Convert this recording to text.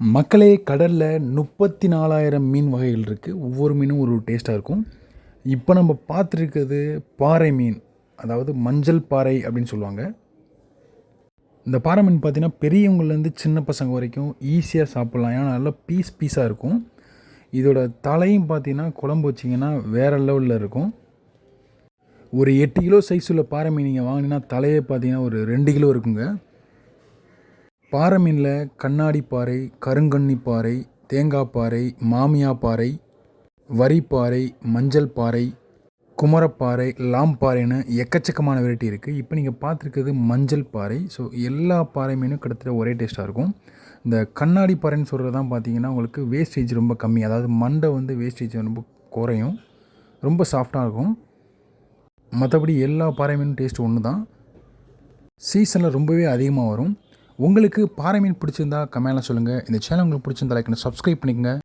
மக்களே கடலில் முப்பத்தி நாலாயிரம் மீன் வகைகள் இருக்குது ஒவ்வொரு மீனும் ஒரு டேஸ்ட்டாக இருக்கும். இப்போ நம்ம பார்த்துருக்கிறது பாறை மீன். அதாவது மஞ்சள் பாறை அப்படின்னு சொல்லுவாங்க. இந்த பாறை மீன் பார்த்தீங்கன்னா பெரியவங்கள்லேருந்து சின்ன பசங்க வரைக்கும் ஈஸியாக சாப்பிட்லாம். ஏன்னா நல்லா பீஸ் பீஸாக இருக்கும். இதோட தலையும் பார்த்தீங்கன்னா குழம்பு வச்சிங்கன்னா வேறு லெவலில் இருக்கும். ஒரு எட்டு கிலோ சைஸ் உள்ள பாறை மீன் நீங்கள் வாங்கினீங்கன்னா தலையே பார்த்தீங்கன்னா ஒரு ரெண்டு கிலோ இருக்குங்க. பாறை மீனில் கண்ணாடி பாறை கருங்கண்ணி பாறை தேங்காய் பாறை மாமியா பாறை வரிப்பாறை மஞ்சள் பாறை குமரப்பாறை லாம்பாறைன்னு எக்கச்சக்கமான வெரைட்டி இருக்குது இப்போ நீங்கள் பார்த்துருக்கிறது மஞ்சள் பாறை. ஸோ எல்லா பாறை மீனும் கிட்டத்தட்ட ஒரே டேஸ்ட்டாக இருக்கும். இந்த கண்ணாடி பாறைன்னு சொல்கிறது தான் பார்த்தீங்கன்னா உங்களுக்கு வேஸ்டேஜ் ரொம்ப கம்மி. அதாவது மண்டை வந்து வேஸ்டேஜ் ரொம்ப குறையும். ரொம்ப சாஃப்டாக இருக்கும். மற்றபடி எல்லா பாறை மீனும் டேஸ்ட் ஒன்று தான் சீசனில் ரொம்பவே அதிகமாக வரும். உங்களுக்கு பாறை மீன் பிடிச்சிருந்தா கமெண்ட்டில் சொல்லுங்கள் இந்த சேனல் உங்களுக்கு பிடிச்சிருந்தா லைக் சப்ஸ்கிரைப் பண்ணிக்கங்க.